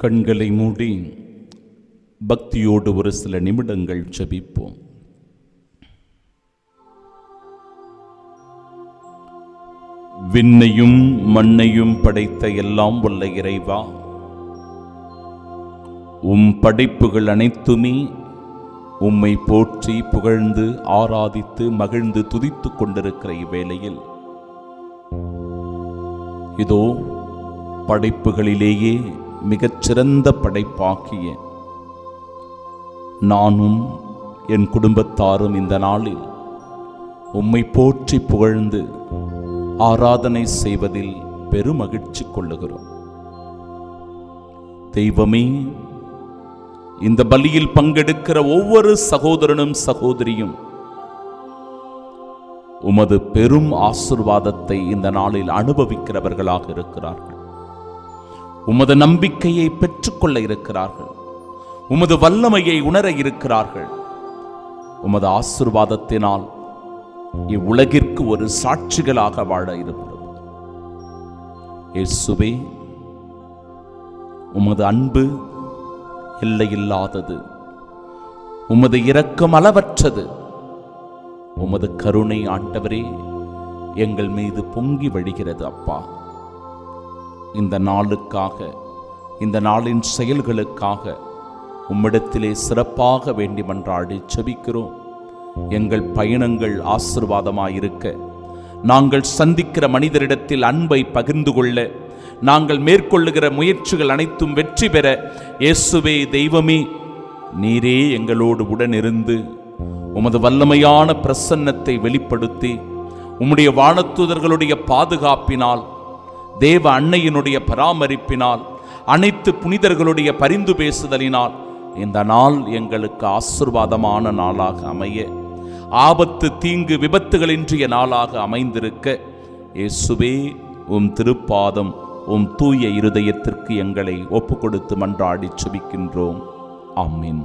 கண்களை மூடி பக்தியோடு ஒரு சில நிமிடங்கள் ஜபிப்போம். விண்ணையும் மண்ணையும் படைத்த எல்லாம் உள்ள இறைவா உம் படைப்புகள் அனைத்துமே உம்மை போற்றி புகழ்ந்து ஆராதித்து மகிழ்ந்து துதித்துக் கொண்டிருக்கிற இவ்வேளையில் இதோ படைப்புகளிலேயே மிகச்சிறந்த படைப்பாக்கிய. நானும் என் குடும்பத்தாரும் இந்த நாளில் உம்மை போற்றி புகழ்ந்து ஆராதனை செய்வதில் பெருமகிழ்ச்சி கொள்ளுகிறோம். தெய்வமே இந்த பலியில் பங்கெடுக்கிற ஒவ்வொரு சகோதரனும் சகோதரியும் உமது பெரும் ஆசிர்வாதத்தை இந்த நாளில் அனுபவிக்கிறவர்களாக இருக்கிறார்கள். உமது நம்பிக்கையை பெற்றுக்கொள்ள இருக்கிறார்கள். உமது வல்லமையை உணர இருக்கிறார்கள். உமது ஆசிர்வாதத்தினால் இவ்வுலகிற்கு ஒரு சாட்சிகளாக வாழ இருக்கிறது இயேசுவே உமது அன்பு எல்லையில்லாதது. உமது இரக்கம் அளவற்றது. உமது கருணை ஆண்டவரே எங்கள் மீது பொங்கி வழிகிறது அப்பா. இந்த நாளுக்காக இந்த நாளின் செயல்களுக்காக உம்மிடத்திலே சிறப்பாக வேண்டிமன்றாடி செபிக்கிறோம். எங்கள் பயணங்கள் ஆசிர்வாதமாயிருக்க நாங்கள் சந்திக்கிற மனிதரிடத்தில் அன்பை பகிர்ந்து கொள்ள நாங்கள் மேற்கொள்ளுகிற முயற்சிகள் அனைத்தும் வெற்றி பெற இயேசுவே தெய்வமே நீரே எங்களோடு உடனிருந்து உமது வல்லமையான பிரசன்னத்தை வெளிப்படுத்தி உம்முடைய வானத்துதர்களுடைய பாதுகாப்பினால் தேவ அன்னையினுடைய பராமரிப்பினால் அனைத்து புனிதர்களுடைய பரிந்து பேசுதலினால் இந்த நாள் எங்களுக்கு ஆசிர்வாதமான நாளாக அமைய ஆபத்து தீங்கு விபத்துகளின்றிய நாளாக அமைந்திருக்க இயேசுவே உம் திருப்பாதம் உம் தூய இருதயத்திற்கு எங்களை ஒப்புக்கொடுத்து மன்றாடி செபிக்கின்றோம். ஆமென்.